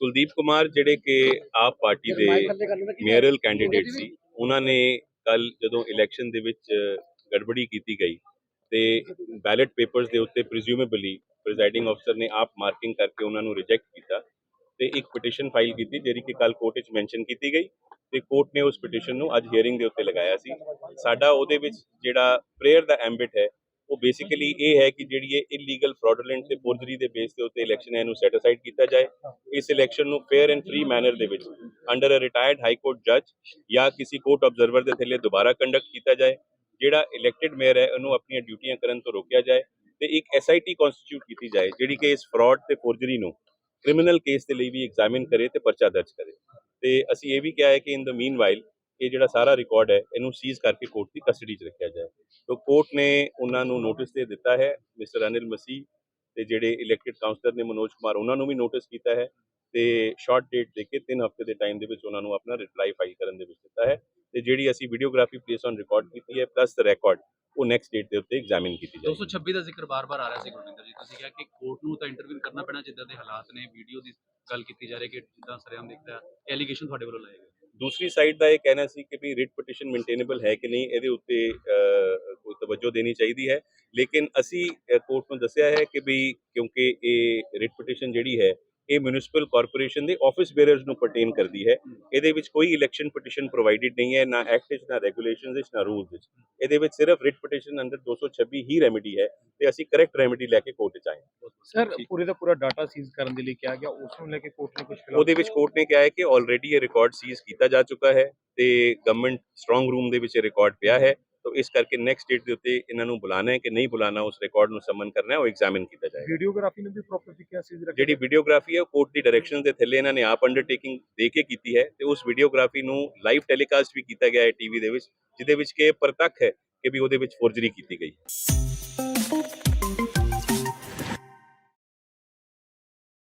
ਕੁਲਦੀਪ ਕੁਮਾਰ ਜਿਹੜੇ ਕਿ ਆਪ ਪਾਰਟੀ ਦੇ ਮੇਅਰਲ ਕੈਂਡੀਡੇਟ ਸੀ, ਉਹਨਾਂ ਨੇ ਕੱਲ ਜਦੋਂ ਇਲੈਕਸ਼ਨ ਦੇ ਵਿੱਚ ਗੜਬੜੀ ਕੀਤੀ ਗਈ ਤੇ ਬੈਲਟ ਪੇਪਰਸ ਦੇ ਉੱਤੇ ਪ੍ਰੀਜ਼ਿਊਮੇਬਲੀ ਪ੍ਰੈਜ਼ਾਈਡਿੰਗ ਅਫਸਰ ਨੇ ਆਪ ਮਾਰਕਿੰਗ ਕਰਕੇ ਉਹਨਾਂ ਨੂੰ ਰਿਜੈਕਟ ਕੀਤਾ ਤੇ ਇੱਕ ਪਟੀਸ਼ਨ ਫਾਈਲ ਕੀਤੀ ਜਿਹੜੀ ਕਿ ਕੱਲ ਕੋਰਟ ਵਿੱਚ ਮੈਂਸ਼ਨ ਕੀਤੀ ਗਈ ਤੇ ਕੋਰਟ ਨੇ ਉਸ ਪਟੀਸ਼ਨ ਨੂੰ ਅੱਜ ਹੀਅਰਿੰਗ ਦੇ ਉੱਤੇ ਲਗਾਇਆ ਸੀ। ਸਾਡਾ ਉਹਦੇ ਵਿੱਚ ਜਿਹੜਾ ਪ੍ਰੇਅਰ ਦਾ ਐਂਬਿਟ ਹੈ ਉਹ ਬੇਸਿਕਲੀ ਇਹ ਹੈ ਕਿ ਜਿਹੜੀ ਇਹ ਇਲੀਗਲ ਫਰਾਡੂਲੈਂਟ ਤੇ ਫੋਰਜਰੀ ਦੇ ਬੇਸ ਦੇ ਉੱਤੇ ਇਲੈਕਸ਼ਨ ਹੈ, ਇਹਨੂੰ ਸੈਟ ਕੀਤਾ ਜਾਏ। ਇਸ ਇਲੈਕਸ਼ਨ ਨੂੰ ਫੇਅਰ ਐਂਡ ਫ੍ਰੀ ਮੈਨਰ ਦੇ ਵਿੱਚ under a retired high court ਜੱਜ ਜਾਂ ਕਿਸੇ ਕੋਰਟ ਆਬਜ਼ਰਵਰ ਦੇ ਥੱਲੇ ਦੁਬਾਰਾ ਕੰਡਕਟ ਕੀਤਾ ਜਾਏ, ਜਿਹੜਾ ਇਲੈਕਟਿਡ ਮੇਅਰ ਹੈ, ਉਹਨੂੰ ਆਪਣੀਆਂ ਡਿਊਟੀਆਂ ਕਰਨ ਤੋਂ ਰੋਕਿਆ ਜਾਏ ਤੇ ਇੱਕ ਐਸਆਈਟੀ ਕਨਸਟੀਟਿਊਟ ਕੀਤੀ ਜਾਏ, ਜਿਹੜੀ ਕਿ ਇਸ ਫਰਾਡ ਤੇ ਫੋਰਜਰੀ ਨੂੰ ਕ੍ਰਿਮੀਨਲ ਕੇਸ ਦੇ ਲਈ ਵੀ ਐਗਜ਼ਾਮਿਨ ਕਰੇ ਤੇ ਪਰਚਾ ਦਰਜ ਕਰੇ। ਤੇ ਅਸੀਂ ਇਹ ਵੀ ਕਿਹਾ ਹੈ ਕਿ ਇਨ ਦ ਮੀਨਵਾਈਲ ਇਹ ਜਿਹੜਾ ਸਾਰਾ ਰਿਕਾਰਡ ਹੈ, ਇਹਨੂੰ ਸੀਜ਼ ਕਰਕੇ ਕੋਰਟ ਦੀ ਕਸਟਡੀ 'ਚ ਰੱਖਿਆ ਜਾਏ। ਤੋ ਕੋਰਟ ਨੇ ਉਹਨਾਂ ਨੂੰ ਨੋਟਿਸ ਦੇ ਦਿੱਤਾ ਹੈ ਮਿਸਟਰ ਅਨਿਲ ਮਸੀਹ ਤੇ ਜਿਹੜੇ ਇਲੈਕਟਿਡ ਕਾਉਂਸਲਰ ਨੇ ਮਨੋਜ ਕੁਮਾਰ, ਉਹਨਾਂ ਨੂੰ ਵੀ ਨੋਟਿਸ ਕੀਤਾ ਹੈ ਤੇ ਸ਼ਾਰਟ ਡੇਟ ਦੇ ਕੇ 3 ਹਫ਼ਤੇ ਦੇ ਟਾਈਮ ਦੇ ਵਿੱਚ ਉਹਨਾਂ ਨੂੰ ਆਪਣਾ ਰਿਪਲਾਈ ਫਾਈਲ ਕਰਨ ਦੇ ਵਿੱਚ ਦਿੱਤਾ ਹੈ ਤੇ ਜਿਹੜੀ ਅਸੀਂ ਵੀਡੀਓਗ੍ਰਾਫੀ ਪਲੇਸ ਔਨ ਰਿਕਾਰਡ ਕੀਤੀ ਹੈ ਪਲੱਸ ਦ ਰਿਕਾਰਡ ਉਹ ਨੈਕਸਟ ਡੇਟ ਦੇ ਉੱਤੇ ਐਗਜ਼ਾਮਿਨ ਕੀਤੀ ਜਾਏ 226 ਦਾ ਜ਼ਿਕਰ ਬਾਰ-ਬਾਰ ਆ ਰਿਹਾ ਸੀ, ਗੁਰਵਿੰਦਰ ਜੀ। ਤੁਸੀਂ ਕਿਹਾ ਕਿ ਕੋਰਟ ਨੂੰ ਤਾਂ ਇੰਟਰਵਿਊ ਕਰਨਾ ਪੈਣਾ, ਜਿੱਦਾਂ ਦੇ ਹਾਲਾਤ ਨੇ ਵੀਡੀਓ ਦੀ ਗੱਲ ਕੀਤੀ ਜਾ ਰਹੀ ਹੈ ਕਿ ਜਿੱਦਾਂ ਸਰਿਆਮ ਦਿਖਦਾ ਐਲੀਗੇਸ਼ਨ ਤੁਹਾਡੇ ਵੱਲੋਂ ਲਾਏ ਗਏ। ਦੂਸਰੀ ਸਾਈਡ ਦਾ ਇਹ ਕਹਿਣਾ ਸੀ ਕਿ ਵੀ ਰਿਟ ਪਟੀਸ਼ਨ ਮੇਨਟੇਨੇਬਲ ਹੈ ਕਿ ਨਹੀਂ, ਇਹਦੇ ਉੱਤੇ ਕੋਈ ਤਵੱਜੋ ਦੇਣੀ ਚਾਹੀਦੀ ਹੈ। ਲੇਕਿਨ ਅਸੀਂ ਕੋਰਟ ਨੂੰ ਦੱਸਿਆ ਹੈ ਕਿ ਵੀ ਕਿਉਂਕਿ ਇਹ ਰਿਟ ਪਟੀਸ਼ਨ ਜਿਹੜੀ ਹੈ ਇਹ ਮਿਊਨਿਸਪਲ ਕਾਰਪੋਰੇਸ਼ਨ ਦੇ ਆਫਿਸ ਬੇਅਰਰਸ ਨੂੰ ਪਰਟੇਨ ਕਰਦੀ ਹੈ। ਇਹਦੇ ਵਿੱਚ ਕੋਈ ਇਲੈਕਸ਼ਨ ਪਟੀਸ਼ਨ ਪ੍ਰੋਵਾਈਡਡ ਨਹੀਂ ਹੈ ਨਾ ਐਕਟ ਵਿੱਚ ਨਾ ਰੈਗੂਲੇਸ਼ਨਸ ਵਿੱਚ ਨਾ ਰੂਲਸ ਵਿੱਚ। ਇਹਦੇ ਵਿੱਚ ਸਿਰਫ ਰਿਟ ਪਟੀਸ਼ਨ ਅੰਡਰ 226 ਹੀ ਰੈਮੇਡੀ ਹੈ ਤੇ ਅਸੀਂ ਕਰੈਕਟ ਰੈਮੇਡੀ ਲੈ ਕੇ ਕੋਰਟ 'ਚ ਆਏ। ਸਰ ਪੂਰੇ ਦਾ ਪੂਰਾ ਡਾਟਾ ਸੀਜ਼ ਕਰਨ ਦੇ ਲਈ ਕਿਹਾ ਗਿਆ ਉਸ ਨੂੰ ਲੈ ਕੇ ਕੋਰਟ ਨੇ ਕੁਝ ਉਹਦੇ ਵਿੱਚ ਕੋਰਟ ਨੇ ਕਿਹਾ ਹੈ ਕਿ ਆਲਰੇਡੀ ਇਹ ਰਿਕਾਰਡ ਸੀਜ਼ ਕੀਤਾ ਜਾ ਚੁੱਕਾ ਹੈ ਤੇ ਗਵਰਨਮੈਂਟ ਸਟਰੋਂਗ ਰੂਮ ਦੇ ਵਿੱਚ ਰਿਕਾਰਡ ਪਿਆ ਹੈ। ਤਾਂ ਇਸ ਕਰਕੇ ਨੈਕਸਟ ਡੇਟ ਦੇ ਉੱਤੇ ਇਹਨਾਂ ਨੂੰ ਬੁਲਾਣਾ ਹੈ ਕਿ ਨਹੀਂ ਬੁਲਾਣਾ ਉਸ ਰਿਕਾਰਡ ਨੂੰ ਸਮਨ ਕਰਨਾ ਹੈ ਉਹ ਐਗਜ਼ਾਮਿਨ ਕੀਤਾ ਜਾਏਗਾ। ਵੀਡੀਓਗ੍ਰਾਫੀ ਨੂੰ ਵੀ ਪ੍ਰੋਪਰ ਤਰੀਕੇ ਰੱਖਿਆ ਜਿਹੜੀ ਵੀਡੀਓਗ੍ਰਾਫੀ ਹੈ ਉਹ ਕੋਰਟ ਦੀ ਡਾਇਰੈਕਸ਼ਨ ਦੇ ਥੱਲੇ ਇਹਨਾਂ ਨੇ ਆਪ ਅੰਡਰਟੇਕਿੰਗ ਦੇ ਕੇ ਕੀਤੀ ਹੈ ਤੇ ਉਸ ਵੀਡੀਓਗ੍ਰਾਫੀ ਨੂੰ ਲਾਈਵ ਟੈਲੀਕਾਸਟ ਵੀ ਕੀਤਾ ਗਿਆ ਹੈ ਟੀਵੀ ਦੇ ਵਿੱਚ ਜਿਹਦੇ ਵਿੱਚ ਕਿ ਪ੍ਰਤੱਖ ਹੈ ਕਿ ਵੀ ਉਹਦੇ ਵਿੱਚ ਫੋਰਜਰੀ ਕੀਤੀ ਗਈ।